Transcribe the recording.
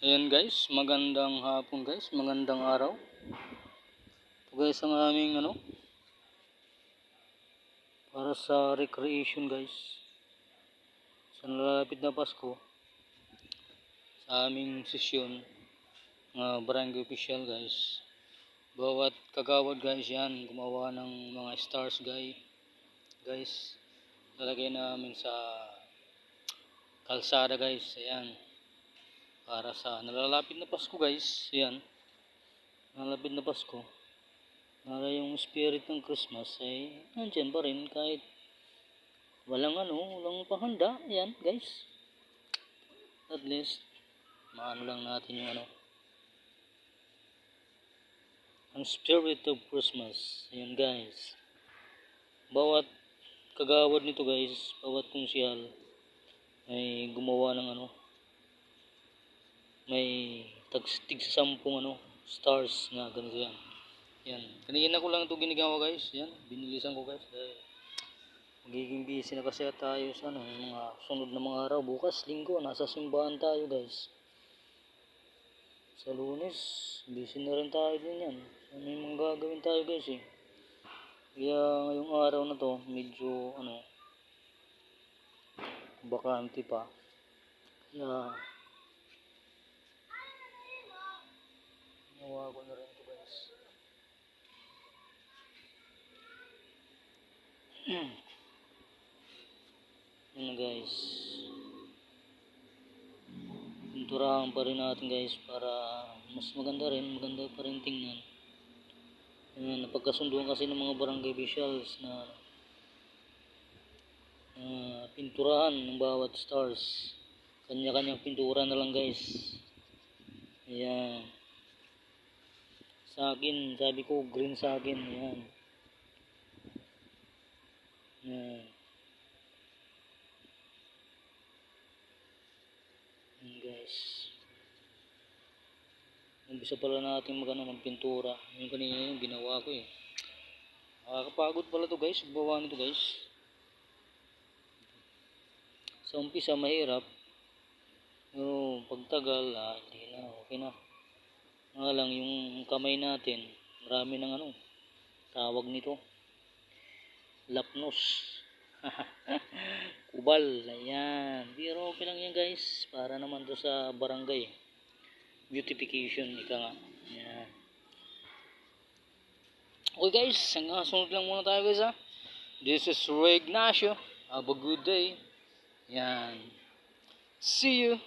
Ayan guys, magandang hapon guys, magandang araw. Ito guys ang aming ano, para sa recreation guys. Sa nalalapit na Pasko, sa aming sesyon, mga barangay official guys. Bawat kagawad guys yan, gumawa ng mga stars guys. Guys, lalagay namin sa kalsada guys, ayan para sa nalalapit na Pasko guys. Yan nalalapit na Pasko. Para yung spirit ng Christmas ay nandyan pa rin kahit walang ano walang pahanda. Yan guys. At least maano lang natin yung ano. Ang spirit of Christmas. Yan guys. Bawat kagawad nito guys bawat konsyal ay gumawa ng ano may sa sampung ano, stars nga ganito yan. Yan. Kanina ko lang ito ginagawa guys. Yan. Binilisan ko guys. Dahil magiging busy na kasi tayo sa ano, mga sunod na mga araw. Bukas, linggo, nasa simbahan tayo guys. Sa lunes, busy na rin tayo din yan. So, may mga gagawin tayo guys eh. Kaya ngayong araw na to, medyo ano, bakante pa. Kaya Nawa ko na rin ito guys. Yun na guys. Pinturahan pa rin natin guys para mas maganda rin. Maganda pa rin tingnan. Yun, napagkasunduan kasi ng mga barangay officials na uh, pinturahan ng bawat stars. Kanya-kanyang pintura na lang guys. Ayan sa akin sabi ko green sa akin yan. Yan. Yan guys. Umpisa pala natin mag ano magpintura. Yung kanina yung ginawa ko eh. Nakakapagod pala to guys. Gawa nito guys. Sa umpisa mahirap. Pero pagtagal ah, hindi na okay na nga lang yung kamay natin marami ng ano tawag nito lapnos. Kubal ayan. Pero okay lang yan guys. Para naman to sa barangay. Beautification ika nga. Ayan. Okay guys. Hanggang sunod lang muna tayo guys ha. This is Ray Ignacio. Have a good day. Yan see you